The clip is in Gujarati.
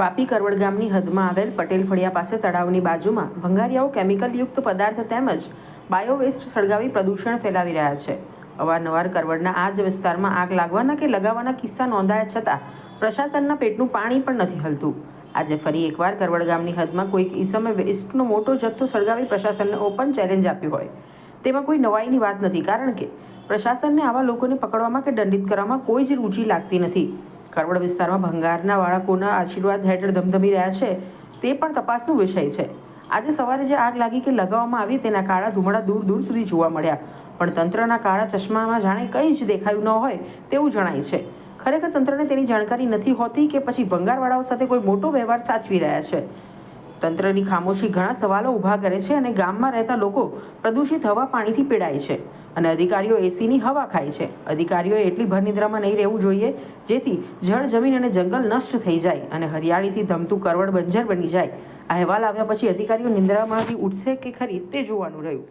વાપી કરવડ ગામની હદમાં આવેલ પટેલ ફળિયા પાસે તળાવની બાજુમાં ભંગારિયાઓ કેમિકલયુક્ત પદાર્થ તેમજ બાયોવેસ્ટ સળગાવી પ્રદૂષણ ફેલાવી રહ્યા છે. અવારનવાર કરવડના આ જ વિસ્તારમાં આગ લાગવાના કે લગાવવાના કિસ્સા નોંધાયા છતાં પ્રશાસનના પેટનું પાણી પણ નથી હલતું. આજે ફરી એકવાર કરવડ ગામની હદમાં કોઈક ઈસમે વેસ્ટનો મોટો જથ્થો સળગાવી પ્રશાસનને ઓપન ચેલેન્જ આપ્યું હોય. તેમાં કોઈ નવાઈની વાત નથી કારણ કે પ્રશાસનને આવા લોકોને પકડવામાં કે દંડિત કરવામાં કોઈ જ રુચિ લાગતી નથી. કરવડ વિસ્તારમાં ભંગારના બાળકોના આશીર્વાદ હેઠળ ધમધમી રહ્યા છે, તે પણ તપાસનો વિષય છે. આજે સવારે જે આગ લાગી કે લગાવવામાં આવી તેના કાળા ધુમાડા દૂર દૂર સુધી જોવા મળ્યા. પણ તંત્રના કાળા ચશ્મામાં જાણે કંઈ જ દેખાયું ન હોય તેવું જણાય છે. ખરેખર તંત્રને તેની જાણકારી નથી હોતી કે પછી ભંગારવાળાઓ સાથે કોઈ મોટો વ્યવહાર સાચવી રહ્યા છે. તંત્રની ખામોશી ઘણા સવાલો ઊભા કરે છે અને ગામમાં રહેતા લોકો પ્રદૂષિત હવા પાણીથી પીડાય છે અને અધિકારીઓ એસીની હવા ખાય છે. અધિકારીઓએ એટલી ભરનિદ્રામાં નહીં રહેવું જોઈએ, જેથી જળ, જમીન અને જંગલ નષ્ટ થઈ જાય અને હરિયાળીથી ધમતું કરવડ બંજર બની જાય. અહેવાલ આવ્યા પછી અધિકારીઓ નિંદ્રામાંથી ઉઠશે કે ખરી તે જોવાનું રહ્યું.